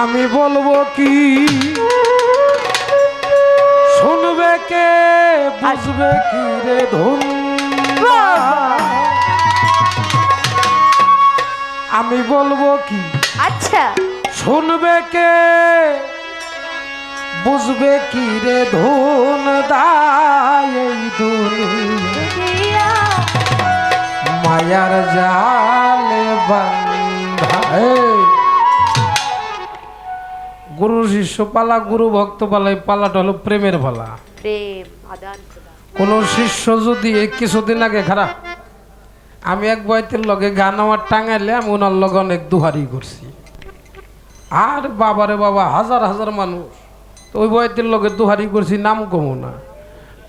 আমি বলব কি? শুনবে কে বুঝবে কি রে ধুন আমি বলব কি? আচ্ছা। শুনবে কে বুঝবে কি রে ধুন দায় দুনিয়া। মায়ার জালে বান্ধা গুরু শিষ্য পালা গুরু ভক্ত পালা এই পালাটা হলো প্রেমের পালা। প্রেম আদান প্রদান। কোন শিষ্য যদি কিছুদিন আগে খারাপ আমি এক বয়তের লগে গান আমার টাঙাইলে আমি ওনার লগে অনেক দুহারি করছি। আর বাবারে বাবা হাজার হাজার মানুষ তো ওই বয়তের লগে দুহারি করছি নাম কমো না।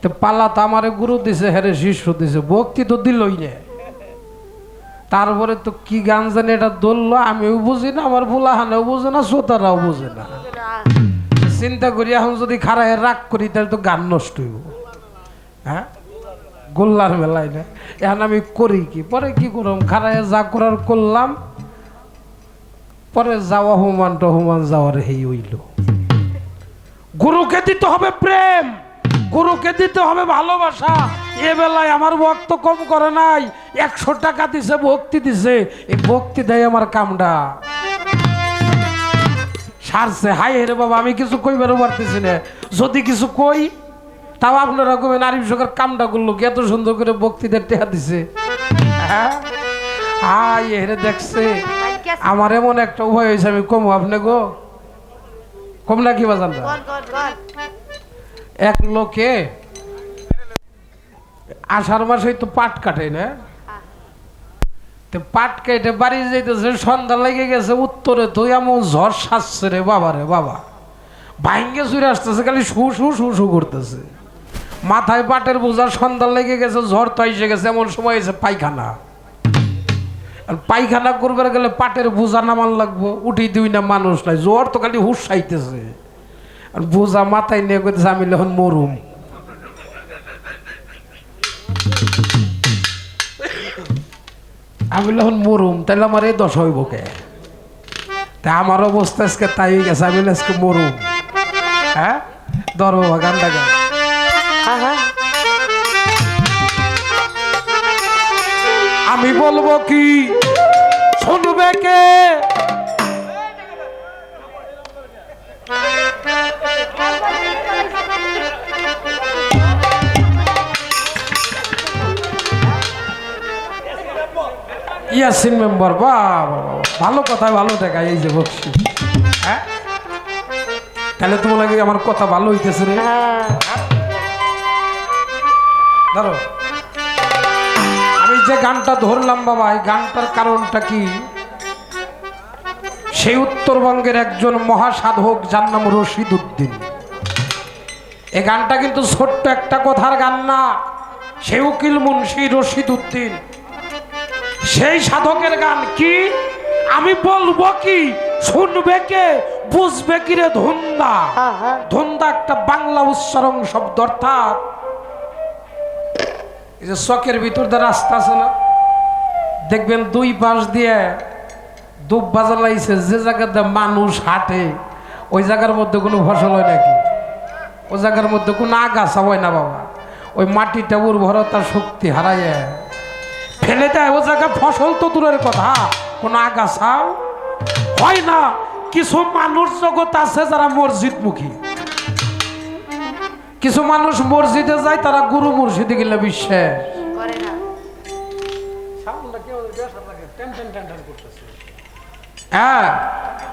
তো পালা তো আমারে গুরু দিছে হ্যারে শিষ্য দিছে ভক্তি তো দিলই না। তারপরে তো কি গান জানি, এটা ধরলো, আমিও বুঝি না, আমার বুলাহানেও বুঝে না, শ্রোতারাও বুঝে না। চিন্তা করি, এখন যদি খারায় রাগ করি, তাহলে তো গান নষ্ট হইব। হ্যাঁ? গোল্লার মেলায় না। এখন আমি করি কি? পরে কি করলাম খারায় যা করার করলাম, পরে যাওয়া হুমান টহুমান যাওয়ার হেই হইল। গুরুকে দিতে হবে প্রেম। গুরুকে দিতে হবে ভালোবাসা। এ বেলায় আমার ভক্ত কম করে নাই, একশো টাকা দিছে, ভক্তি দিছে। এই ভক্তি দেয় আমার কামটা। সারছে হাই হেরে বাবা, আমি কিছু কইবারও পারতেছি না। যদি কিছু কই, তাও আপনারা কবে নারী সরকার কামটা করল এত সুন্দর করে বক্তৃতার টেহা দিছে। হ্যাঁ? হাই হেরে দেখছে, আমার এমন একটা উভয় হয়েছে, আমি কমু, আপনি গো? কম না কি বাজান এক লোকে আষাঢ় মাসে তো পাট কাটে না? তো পাট কেটে বাড়ি যাইতেছে, সন্ধ্যা লেগে গেছে, উত্তরে তো এমন ঝড় সাজছে রে বাবা রে বাবা। ভাঙ্গে চুরে আসতেছে, খালি শু শু শু শু করতেছে। মাথায় পাটের বোঝা, সন্ধ্যা লেগে গেছে, ঝড় তো এসে গেছে, এমন সময় এসে পায়খানা। আর পায়খানা করবার গেলে পাটের বোঝা নামান লাগবো, উঠি দিই না মানুষ নাই, জ্বর তো খালি হুশ চাইতেছে আর বোঝা মাথায় নিয়ে করতেছে আমি এখন মরুম। আমি যখন মরুম তাহলে আমার এই দশ হইব কে? তা আমার অবস্থা আজকে তাই হয়ে গেছে, আমি আজকে মরুম। হ্যাঁ? ধর গানটা গান আমি বলব কি? শুনবে কে? ইয়াসিন মেম্বার বা ভালো কথা, ভালো দেখায় এই যে বক্সি। হ্যাঁ? তাহলে তোমার লাগে আমার কথা ভালো হইতেছে রে। ধরো। আমি যে গানটা ধরলাম বাবা, এই গানটার কারণটা কি? সেই উত্তরবঙ্গের একজন মহাসাধক যার নাম রশিদ উদ্দিন এই গানটা কিন্তু ছোট্ট একটা কথার গান না। সে উকিল মুন্সি রশিদ উদ্দিন সেই সাধকের গান কি? আমি বলব কি? শুনবে কে? বুঝবে কি রে ধুন্দা? ধন্দা একটা বাংলা উচ্চারণ শব্দ অর্থাৎ এই যে চকের ভিতর দিয়ে রাস্তা আছে না দেখবেন দুই পাশ দিয়ে দুপ বাজার লাগছে যে জায়গাতে মানুষ হাঁটে ওই জায়গার মধ্যে কোনো ফসল হয় নাকি? ওই জায়গার মধ্যে কোনো আগাছা হয় না বাবা। ওই মাটিটা উর্বরতার শক্তি হারাইয়ে ফেলে দেয় ও জায়গায় ফসল তো দূরের কথা। কোনো আগাছাও হয় না কিছু মানুষ জগৎ আছে যারা মসজিদমুখী। কিছু মানুষ মসজিদে যায় তারা গুরু মুর্শিদে গেলে বিশ্বাস। হ্যাঁ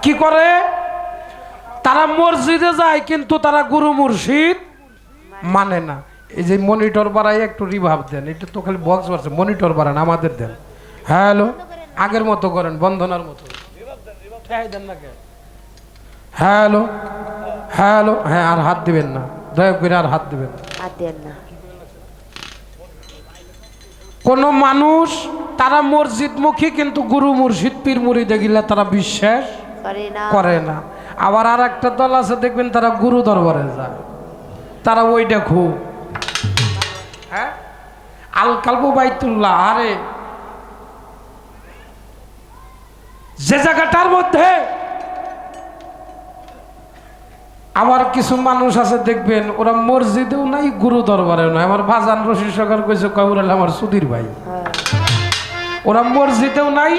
কি করে? তারা মসজিদে যায় কিন্তু তারা গুরু মুর্শিদ মানে না। এই যে মনিটর বাড়াই একটু রিভাব দেন এটা তো খালি বক্স বাড়ছে মনিটর বাড়ান আমাদের দেন। হ্যালো? আগের মতো করেন বন্ধনার মতো। হ্যালো? হ্যালো? হ্যাঁ আর হাত দিবেন না। দয়া করে আর হাত দিবেন না। কোন মানুষ তারা মসজিদমুখী কিন্তু গুরু মুর্শিদ পীর মুড়িদে গেলে তারা বিশ্বাস করে না। আবার আর একটা দল আছে দেখবেন তারা গুরু দরবারে যায়। তারা ওইটা খুব আল কালবু বাইতুল্লাহ আরে। যে জায়গাটার মধ্যে আবার কিছু মানুষ আছে দেখবেন ওরা মসজিদেও নাই গুরু দরবারেও নাই। আমার ভাজান রশি সরকার কইছে কয় ওরা হলো আমার সুধীর ভাই। হ্যাঁ। ওরা মসজিদেও নাই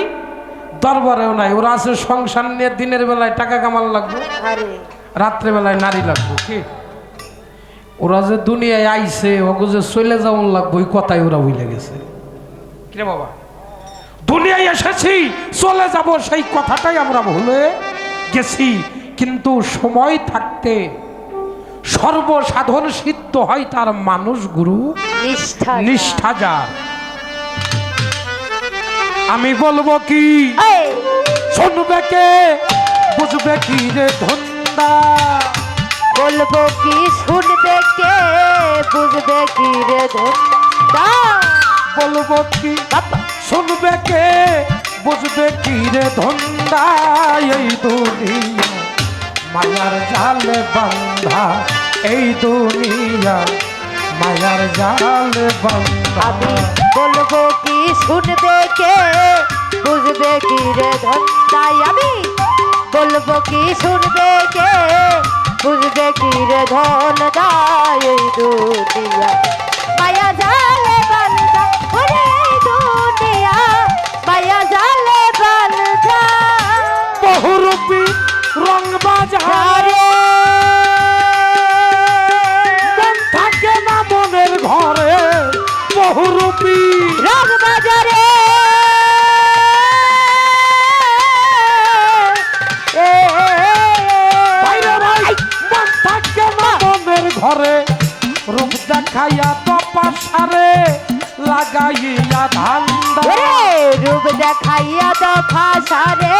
দরবারেও নাই। ওরা আছে সংসার নিয়ে দিনের বেলায় টাকা কামাল লাগবে আরে। রাত্রেবেলায় নারী লাগবে কি? ওরা যে দুনিয়ায় আইছে ওকে যে চলে যাওয়ান লাগবো ওই কথাই ওরা ভুলে গেছে। কিরে বাবা? দুনিয়ায় এসেছি চলে যাব সেই কথাটাই আমরা ভুলে গেছি। কিন্তু সময় থাকতে সর্বসাধন সিদ্ধ হয় তার মানুষ গুরু নিষ্ঠা যার আমি বলব কি? শুনবে কে? বুঝবে কি রে ধন্দা? বলব কি শুনবে কে? বুঝবে কি রে ধন্দা? বলব কি? শুনবে কে? বুঝবে কি রে ধন্দা? এই দুনিয়া মায়ার জালে বান্ধা। এই দুনিয়া মায়ার জালে বান্ধা। আমি বলব কি শুনবে কে? বুঝবে কি রে ধন্দাই আমি? বলব কি শুনবে কে? বুঝবে কি রে ধন দায় এই দুনিয়া মায়া জালে বান্ধা ওরে এই দুনিয়া মায়া জালে বান্ধা বহুরূপী রং বাজারে দেখাইয়া তপাসারে লাগাইয়া ওরে রূপ দেখাইয়া দফা সারে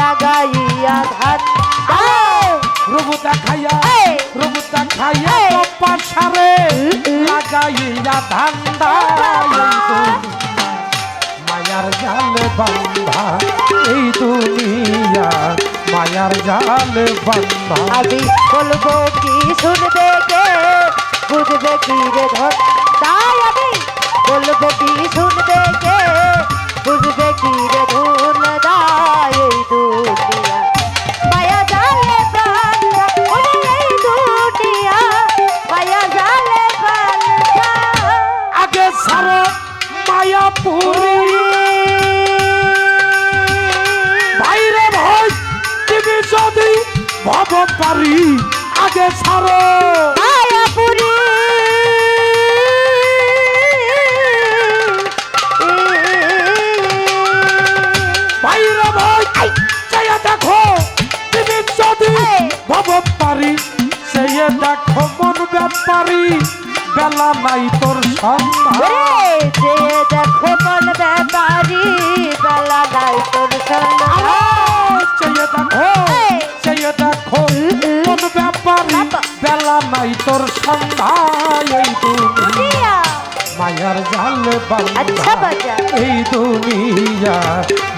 লাগাইয়া ধান রূপ দেখাইয়া! রূপ দেখাইয়া! তপাসারে লাগাইয়া ধান্দা। মায়ার জালে বান্ধা এই দুনিয়া মায়ার জালে বান্ধা। আমি বলব কি শুনবে কে? বুঝবে কি রে ধর? তাই আমি বলব কি শুনবে কে? বুঝবে বেলা নাই তোর সন্ধান যে দেখো মন ব্যাপারি বেলা নাই তোর সন্ধান চেয়ে দেখো! চেয়ে দেখো কোন ব্যাপারি? বেলা নাই তোর সন্ধান এই দুনিয়া। মায়ার জালে আচ্ছা বান্ধা এই দুনিয়া।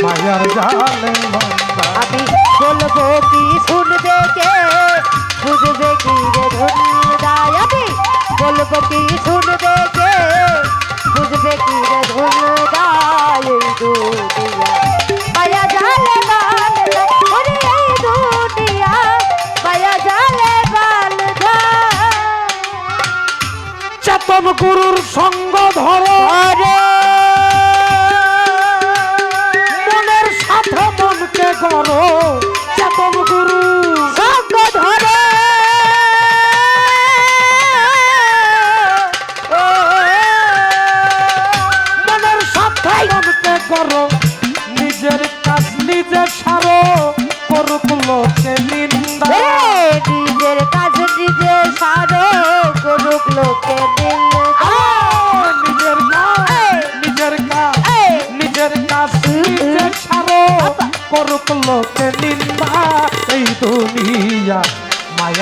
মায়ার জালে বান্ধা আমি বলব কি শুনবে কে? বুঝবে কি রে ধুনদায় আমি বলব কি শুনবে কে?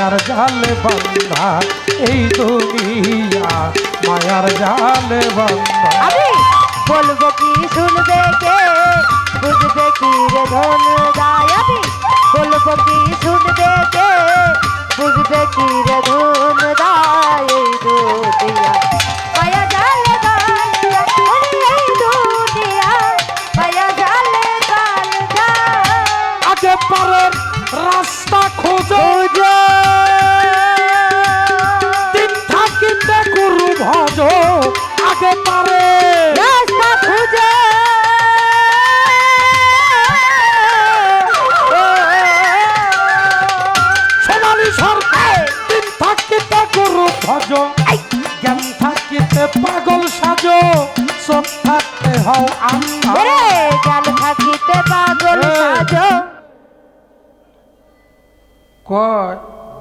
মায়ার জালে বান্ধা এই দুনিয়া মায়ার জালে বান্ধা। আমি বলব কি শুনবে কে? বুঝবে কি রে ধন দায়? আমি বলব কি শুনবে কে? বুঝবে কি রে ধন দায়? এই দুনিয়া মায়া জালে বান্ধা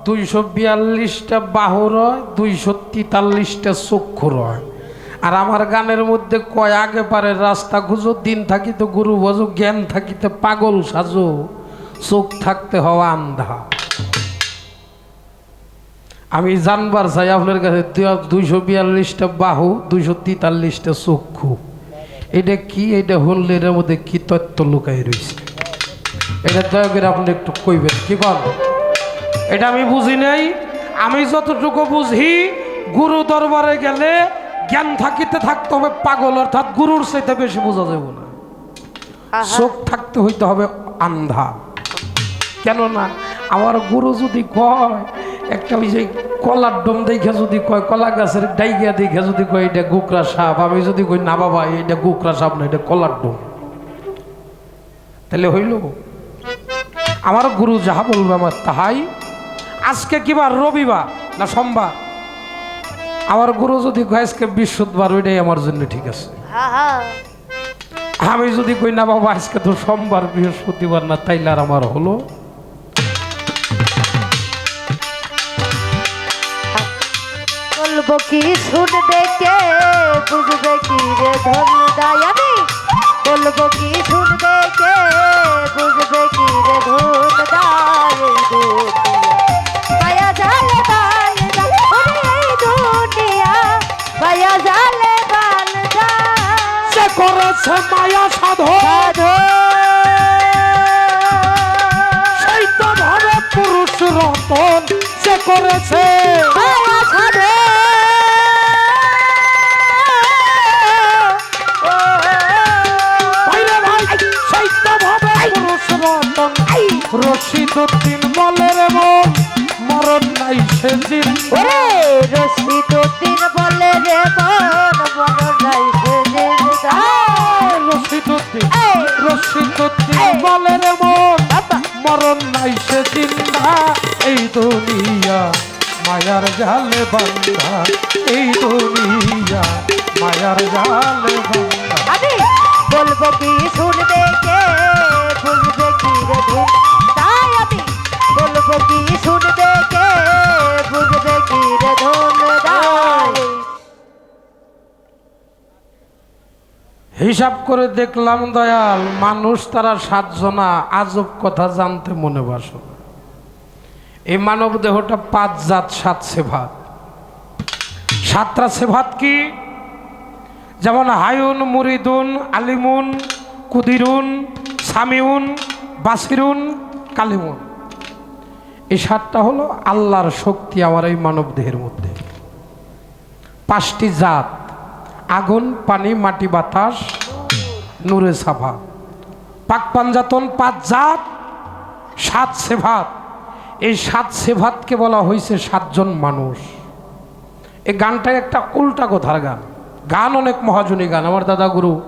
দুইশো বিয়াল্লিশটা বাহু রয়, দুইশো তেতাল্লিশটা চক্ষু রয়। আর আমার গানের মধ্যে কয় আগে পারে রাস্তা খুঁজো, দিন থাকিতে গুরু ভজো জ্ঞান থাকিতে পাগল সাজো, চোখ থাকতে হওয়া আন্ধা আমি জানবার চাই আপনার কাছে দুইশো বিয়াল্লিশটা বাহু, দুইশো তেতাল্লিশটা চক্ষু। এটা কি? এটা হলে এর মধ্যে কি তত্ত্ব লুকাই রয়েছে? এটা দয়া করে আপনি একটু কইবেন, কি বল? এটা আমি বুঝি নাই। আমি যতটুকু বুঝি গুরু দরবারে গেলে জ্ঞান থাকিতে থাকতে হবে পাগল অর্থাৎ গুরুর চাইতে বেশি বোঝা যাবে না। চোখ থাকতে হইতে হবে আন্ধা। কেননা আমার গুরু যদি কয় একটা ওই যে কলার ডোম দেখে যদি কয় কলা গাছের ডাইগিয়া দেখে যদি কয় এটা গুকরা সাপ। আমি যদি কই না বাবা এটা গুকরা সাপ না এটা কলার ডোম। তাহলে হইল। আমার গুরু যাহা বলবে আমার তাহাই আজকে কিবার রবিবার না সোমবার? আমার গুরু যদি কয় আজকে বৃহস্পতিবার ওইটাই আমার জন্য ঠিক আছে। আমি যদি কই না বাবা আজকে তো সোমবার বৃহস্পতিবার না তাইলে আর আমার হলো? বলব কি শুনবে কে? বুঝবে কি রে ধন্দাই আমি? বলব কি শুনবে কে? ওরে রশ্মি তো তিন বলে রে মন মন সেদিন গায়। রশিদ উদ্দিন এই, রশিদ উদ্দিন এই। বলে রে মন মরণ নাই সে চিন্তা এই দুনিয়া মায়ার জালে বান্ধা এই দুনিয়া মায়ার জালে বান্ধা আমি বলব কি শুনবে কে? বুঝবে কি রে তাই আমি বলব কি শুনবে হিসাব করে দেখলাম, দয়াল, মানুষ তারা সাতজনা, আজব কথা জানতে মনে বাসো। এই মানব দেহটা পাঁচ জাত, সাত সেভাত। সাতটা সেভাত কি? যেমন হায়ুন, মুরিদুন, আলিমুন, কুদিরুন, সামিউন, বাসিরুন, কালিমুন। এই সাতটা হলো আল্লাহর শক্তি আমার এই মানব দেহের মধ্যে। পাঁচটি জাত, আগুন, পানি, মাটি, বাতাস নূরে সাফা। পাক পাঞ্জাতন পাঁচ জাত, সাত সেভাত। এই সাত সেভাতকে বলা হয়েছে সাতজন মানুষ। এই গানটা একটা উল্টা কথার গান। গান অনেক মহাজনী গান। আমার দাদা গুরু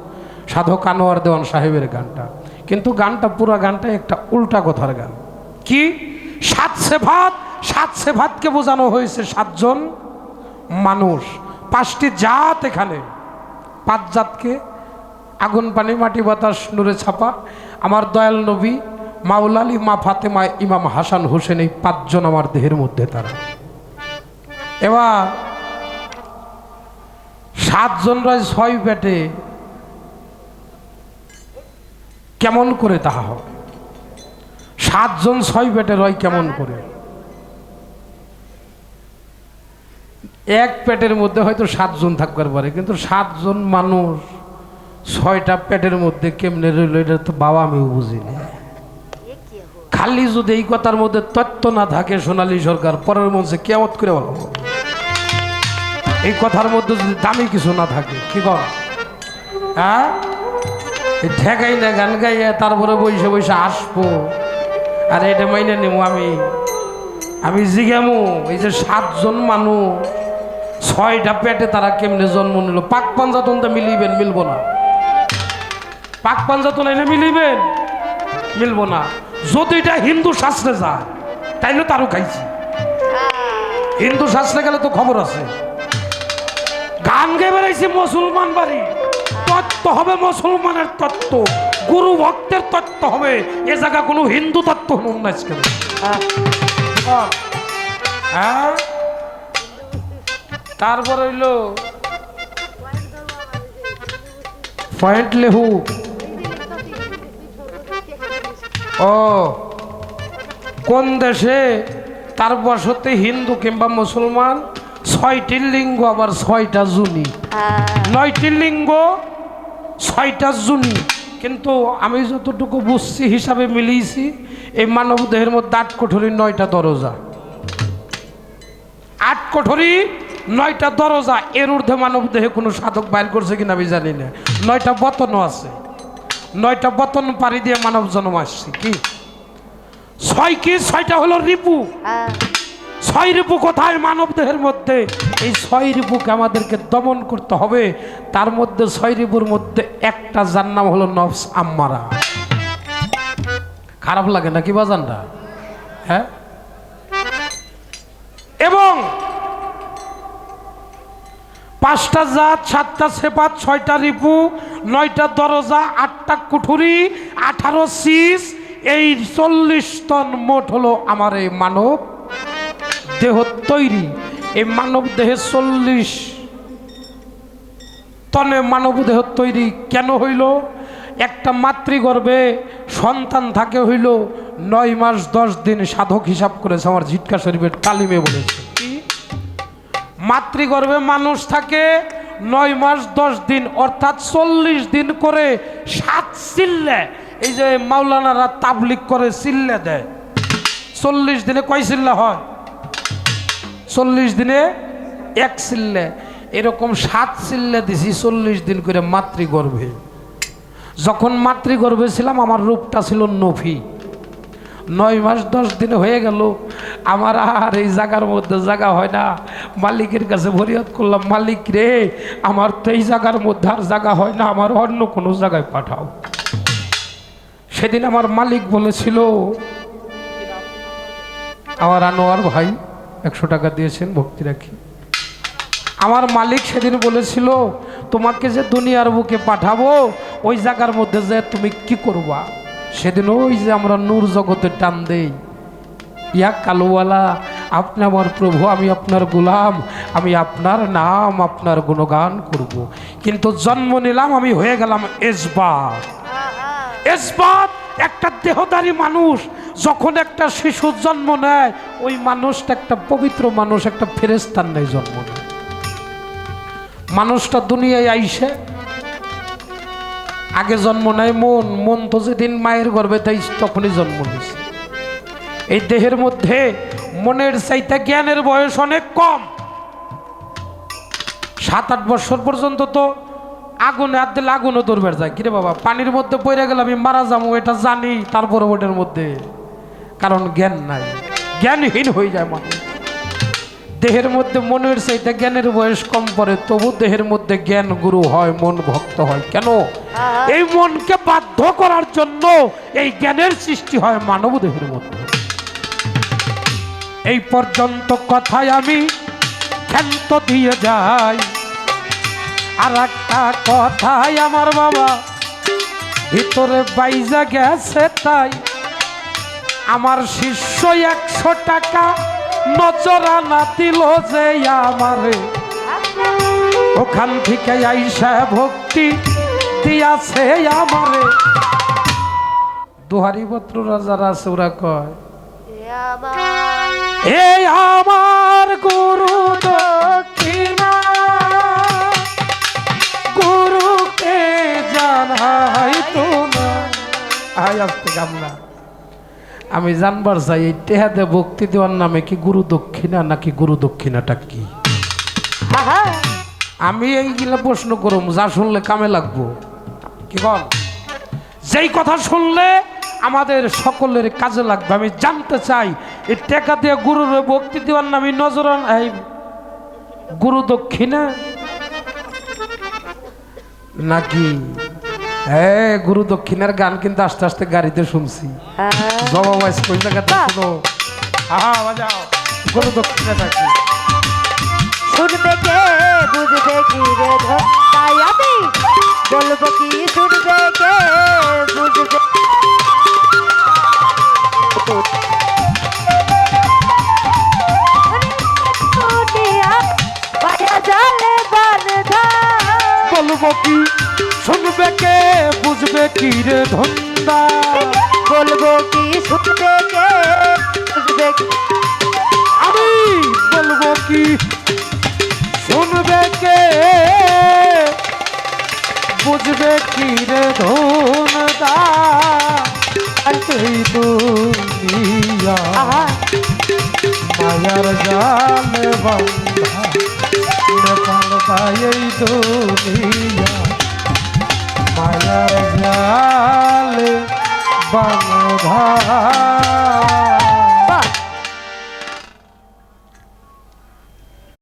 সাধক আনোয়ার দেওয়ান সাহেবের গানটা। কিন্তু গানটা, পুরো গানটা একটা উল্টা কথার গান। কি? সাত সেভাত, সাত সেভাতকে বোঝানো হয়েছে সাতজন মানুষ। পাঁচটি জাত এখানে। পাঁচ জাতকে আগুন, পানি, মাটি, বাতাস, নূরে ছাপা। আমার দয়াল নবী, মাওলালি, মা ফাতেমা, ইমাম হাসান হোসেন, এই পাঁচজন আমার দেহের মধ্যে তারা। এবার সাতজন রয় ছয় পেটে, কেমন করে তাহা হবে? সাতজন ছয় পেটে রয় কেমন করে? এক পেটের মধ্যে হয়তো সাতজন থাকবার পারে, কিন্তু সাতজন মানুষ ছয়টা পেটের মধ্যে কেমনে রইল, এটা তো বাবা আমিও বুঝি বুঝিনি। খালি যদি এই কথার মধ্যে তত্ত্ব না থাকে সোনালী সরকার, পরের মঞ্চে কেমত করে বলো এই কথার মধ্যে যদি দামি কিছু না থাকে, কি কর? হ্যাঁ? ঠেকাই না, গান গাইয়া তারপরে বসে বসে আসব। আর এটা মাইনে নেব আমি। আমি জিজ্ঞামু, এই যে সাতজন মানুষ, ছয়টা পেটে তারা কেমনে জন্ম নিল? পাক পাঞ্জাতন তো মিলিবেন, মিলবো না। পাক পাঞ্জাতন এনে মিলিবেন? মিলব না। যদি এটা হিন্দু শাস্ত্রে যায় তাইলে তারও খাইছি। হিন্দু শাস্ত্রে গেলে তো খবর আছে। গান গেয়ে বেড়াইছি মুসলমান বাড়ি। তত্ত্ব হবে মুসলমানের তত্ত্ব। গুরু ভক্তের তত্ত্ব হবে। এ জায়গা কোনো হিন্দু তত্ত্ব হনুন না আজকে। আহ, হ্যাঁ? তারপর হইল পয়েন্ট লেহু। ও কোন দেশে তার বসতে হিন্দু কিংবা মুসলমান? ছয়টি লিঙ্গ আবার ছয়টা জুনি। নয়টি লিঙ্গ ছয়টা জুনি। কিন্তু আমি যতটুকু বুঝছি হিসাবে মিলিয়েছি এই মানব দেহের মধ্যে আট কোঠরির নয়টা দরজা। আট কোঠরি নয়টা দরজা এর ঊর্ধ্বে মানব দেহে কোনো সাধক বাইর করছে কিনা আমি জানি না। নয়টা বতনও আছে। নয়টা বতন পাড়ি দিয়ে মানব জন্ম আসছে কি? ছয় কি? ছয়টা হলো রিপু। আহ, ছয় রিপু কোথায়? মানব দেহের মধ্যে। এই ছয় রিপুকে আমাদেরকে দমন করতে হবে। তার মধ্যে ছয় রিপুর মধ্যে একটা যার নাম হলো নফস আম্মারা। খারাপ লাগে নাকি বাজানটা হ্যাঁ? এবং পাঁচটা জাত, সাতটা সেপাত ছয়টা রিপু, নয়টা দরজা, আটটা কুঠুরি, আঠারো সিস, এই চল্লিশ টন মোট হলো আমার এই মানব দেহ তৈরি। এই মানব দেহে চল্লিশ তনে মানব দেহ তৈরি কেন হইল? একটা মাতৃগর্ভে সন্তান থাকে হইল, নয় মাস দশ দিন সাধক হিসাব করেছে, আমার ঝিটকা শরীফের তালিমে বলেছে। মাতৃগর্ভে মানুষ থাকে, নয় মাস, দশ দিন, অর্থাৎ চল্লিশ দিন করে সাত চিল্লে এই যে মাওলানারা তাবলিক করে চিল্লে দেয়। চল্লিশ দিনে কয় চিল্লা হয়? চল্লিশ দিনে এক চিল্লে এরকম সাত চিল্লে দিছি চল্লিশ দিন করে মাতৃগর্ভে। যখন মাতৃগর্ভে ছিলাম, আমার রূপটা ছিল নফি। নয় মাস, দশ দিন হয়ে গেল। আমার আর এই জায়গার মধ্যে জায়গা হয় না। মালিকের কাছে ফরিয়াদ করলাম মালিক রে আমার তো এই জায়গার মধ্যে আর জায়গা হয় না আমার অন্য কোনো জায়গায় পাঠাও। সেদিন আমার মালিক বলেছিল আমার আনোয়ার ভাই একশো টাকা দিয়েছেন ভক্তি রাখি। আমার মালিক সেদিন বলেছিল তোমাকে যে দুনিয়ার বুকে পাঠাবো ওই জায়গার মধ্যে যে তুমি কি করবা? সেদিন ওই যে আমরা নূর জগতে টান দেই ইয়া কালুওয়ালা আপনি আমার প্রভু, আমি আপনার গোলাম, আমি আপনার নাম, আপনার গুণগান করব। কিন্তু জন্ম নিলাম, আমি হয়ে গেলাম এসবার এসবাত একটা দেহদারী মানুষ, যখন একটা শিশুর জন্ম নেয়, ওই মানুষটা একটা পবিত্র মানুষ, একটা ফেরেস্তার নেয় জন্ম নেয়। মানুষটা দুনিয়ায় আইসে, আগে জন্ম নেয় মন মন তো যেদিন মায়ের গর্ভে, তাই তখনই জন্ম নিয়েছে এই দেহের মধ্যে মনের চাইতে জ্ঞানের বয়স অনেক কম। সাত আট বছর পর্যন্ত তো আগুনে হাত দিলে আগুনও দৌড়বে যায়। কিরে বাবা পানির মধ্যে পড়ে গেলে আমি মারা যাব এটা জানি তারপরে ওটার মধ্যে। কারণ জ্ঞান নাই। জ্ঞানহীন হয়ে যায় মানুষ। দেহের মধ্যে মনের চাইতে জ্ঞানের বয়স কম পড়ে তবু দেহের মধ্যে জ্ঞান গুরু হয় মন ভক্ত হয়। কেন? এই মনকে বাধ্য করার জন্য এই জ্ঞানের সৃষ্টি হয় মানব দেহের মধ্যে। এই পর্যন্ত কথায় আমি ক্ষান্ত দিয়ে যাই। আর একটা কথাই আমার বাবা ভিতরে বাইজা গেছে তাই। আমার শিষ্য একশো টাকা নজরানা দিল যে আমারে। ওখান থেকে আইসা ভক্তি দিয়াছে আমারে। দুহারি পত্র আছে ওরা কয় এই আমার গুরু দক্ষিণা গুরুকে জানাই তোমরা। আয় আসতে গামলা। আমি জানবার চাই এই টেহাতে ভক্তি দেওয়ার নামে কি গুরু দক্ষিণা নাকি গুরু দক্ষিণাটা কি? আমি এইগুলা প্রশ্ন করুম যা শুনলে কামে লাগবো। কি বল? যেই কথা শুনলে আমাদের সকলের কাজে লাগবে। আমি জানতে চাই এই টেকা দিয়ে গুরুর ভক্তি দেওয়ার নামে নজরান এই গুরু দক্ষিণা? নাকি? হ্যাঁ গুরু দক্ষিণার গান কিন্তু আস্তে আস্তে গাড়িতে শুনছি। আহা, জবা কোন জায়গাতে শুনো? আহা বাজাও। গুরু দক্ষিণাটা কি শুনবে কে? বুঝবে কি রে তাই আমি বলব কি শুনবে কে? বুঝবে বাঁধা বলব কি? শুনবে কে? বুঝবে কি রে ধন্দা? বলব কি? শুনবে কে? বুঝবে কি? আমি বলব কি? শুনবে কে? বুঝবে কি রে ধন্দা? এই দুনিয়া আহা মায়ার জাল বান্ধা বান্ধা এই দুনিয়া মায়ার জাল বান্ধা।